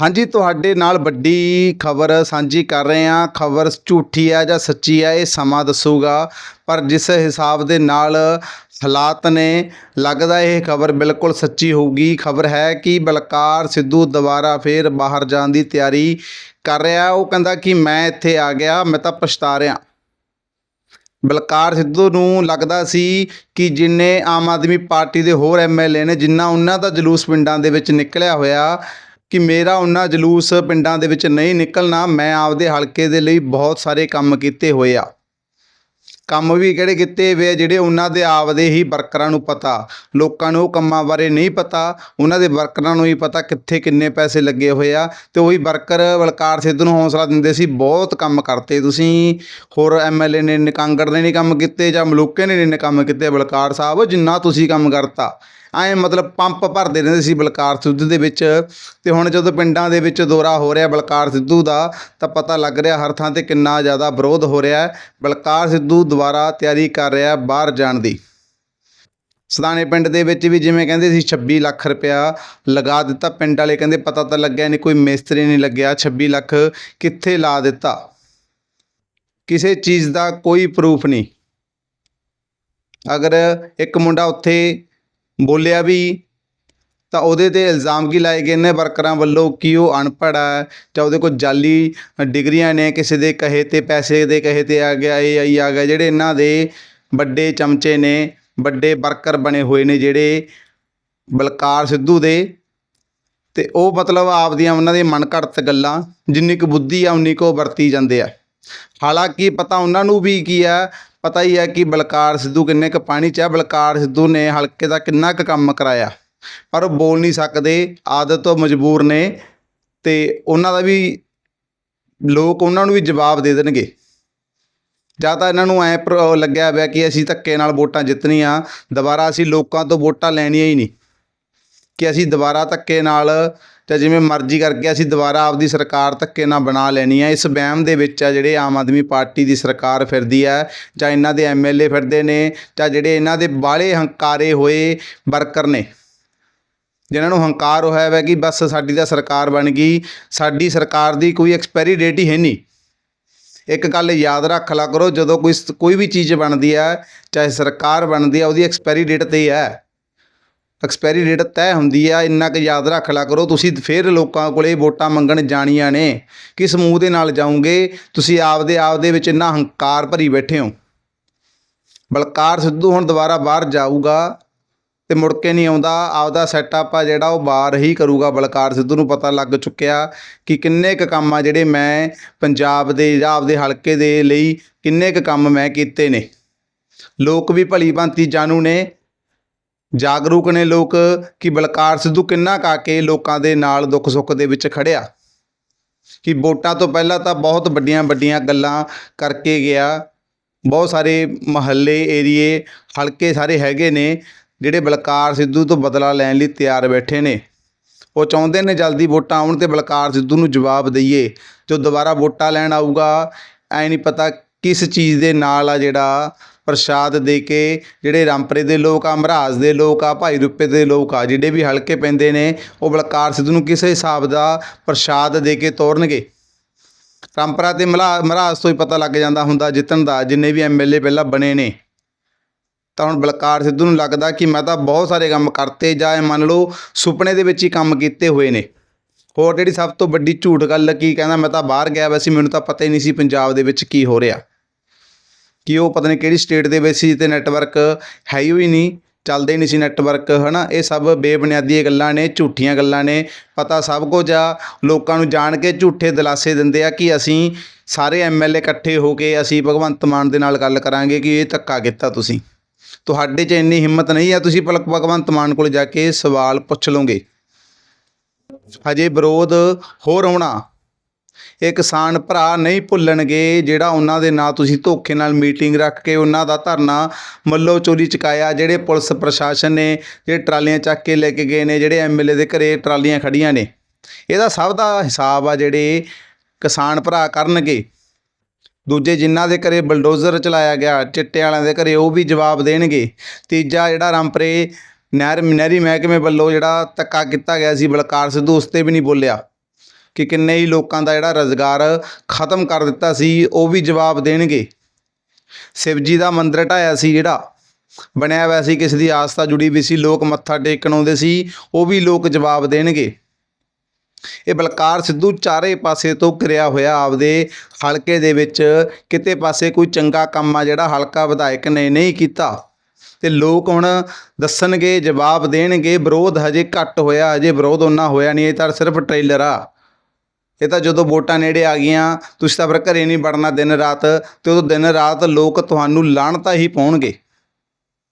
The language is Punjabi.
ਹਾਂਜੀ, ਤੁਹਾਡੇ ਨਾਲ ਵੱਡੀ ਖਬਰ ਸਾਂਝੀ ਕਰ ਰਹੇ ਹਾਂ। ਖਬਰ ਝੂਠੀ ਹੈ ਜਾਂ ਸੱਚੀ ਹੈ, ਇਹ ਸਮਾਂ ਦੱਸੂਗਾ। ਪਰ ਜਿਸ ਹਿਸਾਬ ਦੇ ਨਾਲ ਹਾਲਾਤ ਨੇ, ਲੱਗਦਾ ਇਹ ਖਬਰ ਬਿਲਕੁਲ ਸੱਚੀ ਹੋਊਗੀ। ਖਬਰ ਹੈ ਕਿ ਬਲਕਾਰ ਸਿੱਧੂ ਦੁਬਾਰਾ ਫੇਰ ਬਾਹਰ ਜਾਣ ਦੀ ਤਿਆਰੀ ਕਰ ਰਿਹਾ। ਉਹ ਕਹਿੰਦਾ ਕਿ ਮੈਂ ਇੱਥੇ ਆ ਗਿਆ, ਮੈਂ ਤਾਂ ਪਛਤਾ ਰਿਹਾ। ਬਲਕਾਰ ਸਿੱਧੂ ਨੂੰ ਲੱਗਦਾ ਸੀ ਕਿ ਜਿੰਨੇ ਆਮ ਆਦਮੀ ਪਾਰਟੀ ਦੇ ਹੋਰ ਐਮਐਲਏ ਨੇ, ਜਿੰਨਾ ਉਹਨਾਂ ਦਾ ਜਲੂਸ ਪਿੰਡਾਂ ਦੇ ਵਿੱਚ ਨਿਕਲਿਆ ਹੋਇਆ ਕਿ ਮੇਰਾ ਉਹਨਾਂ ਜਲੂਸ ਪਿੰਡਾਂ ਦੇ ਵਿੱਚ ਨਹੀਂ ਨਿਕਲਣਾ, ਮੈਂ ਆਪਦੇ ਹਲਕੇ ਦੇ ਲਈ ਬਹੁਤ ਸਾਰੇ ਕੰਮ ਕੀਤੇ ਹੋਏ ਆ। ਕੰਮ ਵੀ ਕਿਹੜੇ ਕੀਤੇ ਹੋਏ ਆ ਜਿਹੜੇ ਉਹਨਾਂ ਦੇ ਆਪਦੇ ਹੀ ਵਰਕਰਾਂ ਨੂੰ ਪਤਾ। ਲੋਕਾਂ ਨੂੰ ਉਹ ਕੰਮਾਂ ਬਾਰੇ ਨਹੀਂ ਪਤਾ। ਉਹਨਾਂ ਦੇ ਵਰਕਰਾਂ ਨੂੰ ਹੀ ਪਤਾ ਕਿੱਥੇ ਕਿੰਨੇ ਪੈਸੇ ਲੱਗੇ ਹੋਏ ਆ। ਤੇ ਉਹੀ ਵਰਕਰ ਬਲਕਾਰ ਸਿੱਧੂ ਨੂੰ ਹੌਸਲਾ ਦਿੰਦੇ ਸੀ, ਬਹੁਤ ਕੰਮ ਕਰਤੇ ਤੁਸੀਂ। ਹੋਰ ਐਮਐਲਏ ਨੇ ਨਿਕਾਂਗੜ ਨੇ ਨਹੀਂ ਕੰਮ ਕੀਤੇ ਜਾਂ ਮਲੂਕੇ ਨੇ ਨਹੀਂ ਕੰਮ ਕੀਤੇ ਬਲਕਾਰ ਸਾਹਿਬ, ਜਿੰਨਾ ਤੁਸੀਂ ਕੰਮ ਕਰਤਾ। ਐਂ ਮਤਲਬ ਪੰਪ ਭਰਦੇ ਰਹਿੰਦੇ ਸੀ ਬਲਕਾਰ ਸਿੱਧੂ ਦੇ ਵਿੱਚ। ਤੇ ਹੁਣ ਜਦੋਂ ਪਿੰਡਾਂ ਦੇ ਵਿੱਚ ਦੌਰਾ ਹੋ ਰਿਹਾ ਬਲਕਾਰ ਸਿੱਧੂ ਦਾ, ਤਾਂ ਪਤਾ ਲੱਗ ਰਿਹਾ ਹਰ ਥਾਂ ਤੇ ਕਿੰਨਾ ਜ਼ਿਆਦਾ ਵਿਰੋਧ ਹੋ ਰਿਹਾ ਬਲਕਾਰ ਸਿੱਧੂ ਦੁਬਾਰਾ ਤਿਆਰੀ ਕਰ ਰਿਹਾ ਬਾਹਰ ਜਾਣ ਦੀ। ਸਦਾਨੇ ਪਿੰਡ ਦੇ ਵਿੱਚ ਵੀ ਜਿਵੇਂ ਕਹਿੰਦੇ ਸੀ 26 ਲੱਖ ਰੁਪਇਆ ਲਗਾ ਦਿੱਤਾ। ਪਿੰਡ ਵਾਲੇ ਕਹਿੰਦੇ ਪਤਾ ਤਾਂ ਲੱਗਿਆ ਨਹੀਂ ਕੋਈ ਮਿਸਤਰੀ ਨਹੀਂ ਲੱਗਿਆ। 26 ਲੱਖ ਕਿੱਥੇ ਲਾ ਦਿੱਤਾ? ਕਿਸੇ ਚੀਜ਼ ਦਾ ਕੋਈ ਪ੍ਰੂਫ ਨਹੀਂ ਅਗਰ ਇੱਕ ਮੁੰਡਾ ਉੱਥੇ ਬੋਲਿਆ ਵੀ, ਤਾਂ ਉਹਦੇ ਤੇ ਇਲਜ਼ਾਮ ਕੀ ਲਾਏ ਗਏ ਨੇ ਵਰਕਰਾਂ ਵੱਲੋਂ ਕਿ ਉਹ ਅਨਪੜ੍ਹ ਹੈ ਜਾਂ ਉਹਦੇ ਕੋਲ ਜਾਲੀ ਡਿਗਰੀਆਂ ਨੇ, ਕਿਸੇ ਦੇ ਕਹੇ ਤੇ ਪੈਸੇ ਦੇ ਕਹੇ ਤੇ ਆ ਗਿਆ ਇਹ ਆਈ ਆ ਗਿਆ, ਜਿਹੜੇ ਇਹਨਾਂ ਦੇ ਵੱਡੇ ਚਮਚੇ ਨੇ, ਵੱਡੇ ਵਰਕਰ ਬਣੇ ਹੋਏ ਨੇ ਜਿਹੜੇ ਬਲਕਾਰ ਸਿੱਧੂ ਦੇ। ਤੇ ਉਹ ਮਤਲਬ ਆਪਦੀਆਂ ਉਹਨਾਂ ਦੇ ਮਨ ਘੜਤ ਗੱਲਾਂ, ਜਿੰਨੀ ਕੁ ਬੁੱਧੀ ਆ, ਉਨੀ ਕੁ ਉਹ ਵਰਤੀ ਜਾਂਦੇ ਆ। ਹਾਲਾਂਕਿ ਪਤਾ ਉਹਨਾਂ ਨੂੰ ਵੀ ਕੀ ਆ ਪਤਾ ਹੀ ਹੈ ਕਿ ਬਲਕਾਰ ਸਿੱਧੂ ਕਿੰਨੇ ਕੁ ਪਾਣੀ 'ਚ ਆ, ਬਲਕਾਰ ਸਿੱਧੂ ਨੇ ਹਲਕੇ ਦਾ ਕਿੰਨਾ ਕੁ ਕੰਮ ਕਰਾਇਆ। ਪਰ ਉਹ ਬੋਲ ਨਹੀਂ ਸਕਦੇ, ਆਦਤ ਤੋਂ ਮਜਬੂਰ ਨੇ ਤੇ ਉਹਨਾਂ ਦਾ ਵੀ, ਲੋਕ ਉਹਨਾਂ ਨੂੰ ਵੀ ਜਵਾਬ ਦੇ ਦੇਣਗੇ। ਜਾਂ ਤਾਂ ਇਹਨਾਂ ਨੂੰ ਐ ਲੱਗਿਆ ਹੋਇਆ ਕਿ ਅਸੀਂ ਧੱਕੇ ਨਾਲ ਵੋਟਾਂ ਜਿੱਤਣੀਆਂ, ਦੁਬਾਰਾ ਅਸੀਂ ਲੋਕਾਂ ਤੋਂ ਵੋਟਾਂ ਲੈਣੀਆਂ ਹੀ ਨਹੀਂ। ਕਿ ਅਸੀਂ ਦੁਬਾਰਾ ਧੱਕੇ ਨਾਲ ਜਾਂ ਜਿਵੇਂ ਮਰਜ਼ੀ ਕਰਕੇ ਅਸੀਂ ਦੁਬਾਰਾ ਆਪਦੀ ਸਰਕਾਰ ਧੱਕੇ ਨਾਲ ਬਣਾ ਲੈਣੀ ਹੈ ਇਸ ਵਹਿਮ ਦੇ ਵਿੱਚ ਆ ਜਿਹੜੇ ਆਮ ਆਦਮੀ ਪਾਰਟੀ ਦੀ ਸਰਕਾਰ ਫਿਰਦੀ ਹੈ ਜਾਂ ਇਹਨਾਂ ਦੇ ਐਮਐਲਏ ਫਿਰਦੇ ਨੇ, ਜਾਂ ਜਿਹੜੇ ਇਹਨਾਂ ਦੇ ਬਾਹਲੇ ਹੰਕਾਰੇ ਹੋਏ ਵਰਕਰ ਨੇ, ਜਿਨ੍ਹਾਂ ਨੂੰ ਹੰਕਾਰ ਹੋਇਆ ਹੈ ਕਿ ਬਸ ਸਾਡੀ ਤਾਂ ਸਰਕਾਰ ਬਣ ਗਈ, ਸਾਡੀ ਸਰਕਾਰ ਦੀ ਕੋਈ ਐਕਸਪਾਇਰੀ ਡੇਟ ਹੀ ਹੈ ਨਹੀਂ। ਇੱਕ ਗੱਲ ਯਾਦ ਰੱਖ ਲਾ ਕਰੋ, ਜਦੋਂ ਕੋਈ ਸ- ਕੋਈ ਵੀ ਚੀਜ਼ ਬਣਦੀ ਹੈ ਚਾਹੇ ਸਰਕਾਰ ਬਣਦੀ ਹੈ ਉਹਦੀ ਐਕਸਪਾਇਰੀ ਡੇਟ ਤੇ ਹੀ ਹੈ। ਐਕਸਪਾਇਰੀ ਡੇਟ ਤੈਅ ਹੁੰਦੀ ਆ, ਇੰਨਾ ਕੁ ਯਾਦ ਰੱਖ ਲਿਆ ਕਰੋ। ਤੁਸੀਂ ਫਿਰ ਲੋਕਾਂ ਕੋਲੇ ਵੋਟਾਂ ਮੰਗਣ ਜਾਣੀਆਂ ਨੇ। ਕਿਸ ਮੂੰਹ ਦੇ ਨਾਲ ਜਾਓਗੇ? ਤੁਸੀਂ ਆਪਦੇ ਆਪ ਦੇ ਵਿੱਚ ਇੰਨਾ ਹੰਕਾਰ ਭਰੀ ਬੈਠੇ ਹੋ। ਬਲਕਾਰ ਸਿੱਧੂ ਹੁਣ ਦੁਬਾਰਾ ਬਾਹਰ ਜਾਊਗਾ ਤੇ ਮੁੜ ਕੇ ਨਹੀਂ ਆਉਂਦਾ। ਆਪਦਾ ਸੈਟਅਪ ਆ ਜਿਹੜਾ ਉਹ ਬਾਹਰ ਹੀ ਕਰੂਗਾ। ਬਲਕਾਰ ਸਿੱਧੂ ਨੂੰ ਪਤਾ ਲੱਗ ਚੁੱਕਿਆ ਕਿ ਕਿੰਨੇ ਕੁ ਕੰਮ ਆ ਜਿਹੜੇ ਮੈਂ ਪੰਜਾਬ ਦੇ ਜਾਂ ਆਪਦੇ ਹਲਕੇ ਦੇ ਲਈ ਕਿੰਨੇ ਕੁ ਕੰਮ ਮੈਂ ਕੀਤੇ ਨੇ। ਲੋਕ ਵੀ ਭਲੀ ਭਾਂਤੀ ਜਾਣੂ ਨੇ। ਜਾਗਰੂਕ ਨੇ ਲੋਕ ਕਿ ਬਲਕਾਰ ਸਿੱਧੂ ਕਿੰਨਾ ਕਾ ਕੇ ਲੋਕਾਂ ਦੇ ਨਾਲ ਦੁੱਖ ਸੁੱਖ ਦੇ ਵਿੱਚ ਖੜਿਆ। ਕਿ ਵੋਟਾਂ ਤੋਂ ਪਹਿਲਾਂ ਤਾਂ ਬਹੁਤ ਵੱਡੀਆਂ ਵੱਡੀਆਂ ਗੱਲਾਂ ਕਰਕੇ ਗਿਆ। ਬਹੁਤ ਸਾਰੇ ਮਹੱਲੇ, ਏਰੀਏ ਹਲਕੇ ਸਾਰੇ ਹੈਗੇ ਨੇ ਜਿਹੜੇ ਬਲਕਾਰ ਸਿੱਧੂ ਤੋਂ ਬਦਲਾ ਲੈਣ ਲਈ ਤਿਆਰ ਬੈਠੇ ਨੇ। ਉਹ ਚਾਹੁੰਦੇ ਨੇ ਜਲਦੀ ਵੋਟਾਂ ਆਉਣ ਤੇ ਬਲਕਾਰ ਸਿੱਧੂ ਨੂੰ ਜਵਾਬ ਦਈਏ। ਜੋ ਦੁਬਾਰਾ ਵੋਟਾਂ ਲੈਣ ਆਊਗਾ, ਐ ਨਹੀਂ ਪਤਾ ਕਿਸ ਚੀਜ਼ ਦੇ ਨਾਲ ਆ ਜਿਹੜਾ ਪ੍ਰਸ਼ਾਦ ਦੇ ਕੇ ਜਿਹੜੇ ਰਾਮਪਰੇ ਦੇ ਲੋਕ ਆ, ਮਹਾਰਾਜ ਦੇ ਲੋਕ ਆ, ਭਾਈ ਰੂਪੇ ਦੇ ਲੋਕ ਆ, ਜਿਹੜੇ ਵੀ ਹਲਕੇ ਪੈਂਦੇ ਨੇ, ਉਹ ਬਲਕਾਰ ਸਿੱਧੂ ਨੂੰ ਕਿਸੇ ਹਿਸਾਬ ਦਾ ਪ੍ਰਸ਼ਾਦ ਦੇ ਕੇ ਤੋਰਨਗੇ ਰਾਮਪਰਾ ਤੇ ਮਲਾ, ਮਹਾਰਾਜ ਤੋਂ ਹੀ ਪਤਾ ਲੱਗ ਜਾਂਦਾ ਹੁੰਦਾ, ਜਿੱਤਣ ਦਾ, ਜਿੰਨੇ ਵੀ ਐਮਐਲਏ ਪਹਿਲਾਂ ਬਣੇ ਨੇ। ਤਾਂ ਹੁਣ ਬਲਕਾਰ ਸਿੱਧੂ ਨੂੰ ਲੱਗਦਾ ਕਿ ਮੈਂ ਤਾਂ ਬਹੁਤ ਸਾਰੇ ਕੰਮ ਕਰਤੇ ਜਾਂ ਮੰਨ ਲਓ ਸੁਪਨੇ ਦੇ ਵਿੱਚ ਹੀ ਕੰਮ ਕੀਤੇ ਹੋਏ ਨੇ। ਹੋਰ ਜਿਹੜੀ ਸਭ ਤੋਂ ਵੱਡੀ ਝੂਠ ਗੱਲ ਕੀ ਕਹਿੰਦਾ, ਮੈਂ ਤਾਂ ਬਾਹਰ ਗਿਆ ਵੈਸੇ, ਮੈਨੂੰ ਤਾਂ ਪਤਾ ਹੀ ਨਹੀਂ ਸੀ ਪੰਜਾਬ ਦੇ ਵਿੱਚ ਕੀ ਹੋ ਰਿਹਾ। ਕਿ ਉਹ ਪਤਾ ਨਹੀਂ ਕਿਹੜੀ ਸਟੇਟ ਦੇ ਵਿੱਚ ਸੀ ਤੇ ਨੈਟਵਰਕ ਹੈ ਹੀ ਨਹੀਂ, ਚੱਲਦੇ ਨਹੀਂ ਸੀ ਨੈਟਵਰਕ ਹਨਾ? ਇਹ ਸਭ ਬੇਬੁਨਿਆਦੀ ਗੱਲਾਂ ਨੇ, ਝੂਠੀਆਂ ਗੱਲਾਂ ਨੇ। ਪਤਾ ਸਭ ਕੁਝ ਆ। ਲੋਕਾਂ ਨੂੰ ਜਾਣ ਕੇ ਝੂਠੇ ਦਿਲਾਸੇ ਦਿੰਦੇ ਆ ਕਿ ਅਸੀਂ ਸਾਰੇ ਐਮਐਲਏ ਇਕੱਠੇ ਹੋ ਕੇ ਅਸੀਂ ਭਗਵੰਤ ਮਾਨ ਦੇ ਨਾਲ ਗੱਲ ਕਰਾਂਗੇ ਕਿ ਇਹ ਧੱਕਾ ਕੀਤਾ ਤੁਸੀਂ। ਤੁਹਾਡੇ 'ਚ ਇੰਨੀ ਹਿੰਮਤ ਨਹੀਂ ਆ, ਤੁਸੀਂ ਭਲ- ਭਗਵੰਤ ਮਾਨ ਕੋਲ ਜਾ ਕੇ ਸਵਾਲ ਪੁੱਛ ਲਓਗੇ। ਹਜੇ ਵਿਰੋਧ ਹੋਰ ਆਉਣਾ। ਇਹ ਕਿਸਾਨ ਭਰਾ ਨਹੀਂ ਭੁੱਲਣਗੇ, ਜਿਹੜਾ ਉਹਨਾਂ ਦੇ ਨਾਲ ਤੁਸੀਂ ਧੋਖੇ ਨਾਲ ਮੀਟਿੰਗ ਰੱਖ ਕੇ ਉਹਨਾਂ ਦਾ ਧਰਨਾ ਮੱਲੋ ਚੋਰੀ ਚੁਕਾਇਆ, ਜਿਹੜੇ ਪੁਲਿਸ ਪ੍ਰਸ਼ਾਸਨ ਨੇ, ਜਿਹੜੇ ਟਰਾਲੀਆਂ ਚੱਕ ਕੇ ਲੈ ਕੇ ਗਏ ਨੇ, ਜਿਹੜੇ ਐਮਐਲਏ ਦੇ ਘਰੇ ਟਰਾਲੀਆਂ ਖੜੀਆਂ ਨੇ। ਇਹਦਾ ਸਭ ਦਾ ਹਿਸਾਬ ਆ ਜਿਹੜੇ ਕਿਸਾਨ ਭਰਾ ਕਰਨਗੇ। ਦੂਜੇ ਜਿਨ੍ਹਾਂ ਦੇ ਘਰੇ ਬਲਡੋਜ਼ਰ ਚਲਾਇਆ ਗਿਆ, ਚਿੱਟੇ ਵਾਲਿਆਂ ਦੇ ਘਰੇ ਉਹ ਵੀ ਜਵਾਬ ਦੇਣਗੇ। ਤੀਜਾ ਜਿਹੜਾ ਰਾਮਪਰੇ ਨਹਿਰ, ਨਹਿਰੀ ਮਹਿਕਮੇ ਵੱਲੋਂ ਜਿਹੜਾ ਧੱਕਾ ਕੀਤਾ ਗਿਆ ਸੀ, ਬਲਕਾਰ ਸਿੱਧੂ, ਉਸ 'ਤੇ ਵੀ ਨਹੀਂ ਬੋਲਿਆ। ਕਿ ਕਿੰਨੇ ਹੀ ਲੋਕਾਂ ਦਾ ਜਿਹੜਾ ਰੁਜ਼ਗਾਰ ਖਤਮ ਕਰ ਦਿੱਤਾ ਸੀ, ਉਹ ਵੀ ਜਵਾਬ ਦੇਣਗੇ। ਸ਼ਿਵਜੀ ਦਾ ਮੰਦਿਰ ਢਾਇਆ ਸੀ ਜਿਹੜਾ, ਬਣਿਆ ਹੋਇਆ ਸੀ, ਕਿਸੇ ਦੀ ਆਸਥਾ ਜੁੜੀ ਵੀ ਸੀ, ਲੋਕ ਮੱਥਾ ਟੇਕਣ ਆਉਂਦੇ ਸੀ, ਉਹ ਵੀ ਲੋਕ ਜਵਾਬ ਦੇਣਗੇ। ਇਹ ਬਲਕਾਰ ਸਿੱਧੂ ਚਾਰੇ ਪਾਸੇ ਤੋਂ ਕਿਰਿਆ ਹੋਇਆ ਆਪਦੇ ਹਲਕੇ ਦੇ ਵਿੱਚ, ਕਿਤੇ ਪਾਸੇ ਕੋਈ ਚੰਗਾ ਕੰਮ ਆ ਜਿਹੜਾ ਹਲਕਾ ਵਿਧਾਇਕ ਨੇ ਨਹੀਂ ਕੀਤਾ। ਤੇ ਲੋਕ ਹੁਣ ਦੱਸਣਗੇ, ਜਵਾਬ ਦੇਣਗੇ, ਵਿਰੋਧ ਹਜੇ ਘੱਟ ਹੋਇਆ, ਹਜੇ ਵਿਰੋਧ ਉਹਨਾਂ ਹੋਇਆ ਨਹੀਂ, ਇਹ ਤਾਂ ਸਿਰਫ ਟ੍ਰੇਲਰ ਆ। ਇਹ ਤਾਂ ਜਦੋਂ ਵੋਟਾਂ ਨੇੜੇ ਆ ਗਈਆਂ, ਤੁਸੀਂ ਤਾਂ ਫਿਰ ਘਰੇ ਨਹੀਂ ਵੜਨਾ ਦਿਨ ਰਾਤ, ਤੇ ਉਦੋਂ ਦਿਨ ਰਾਤ ਲੋਕ ਤੁਹਾਨੂੰ ਲਾਹਣਤਾ ਹੀ ਪਾਉਣਗੇ।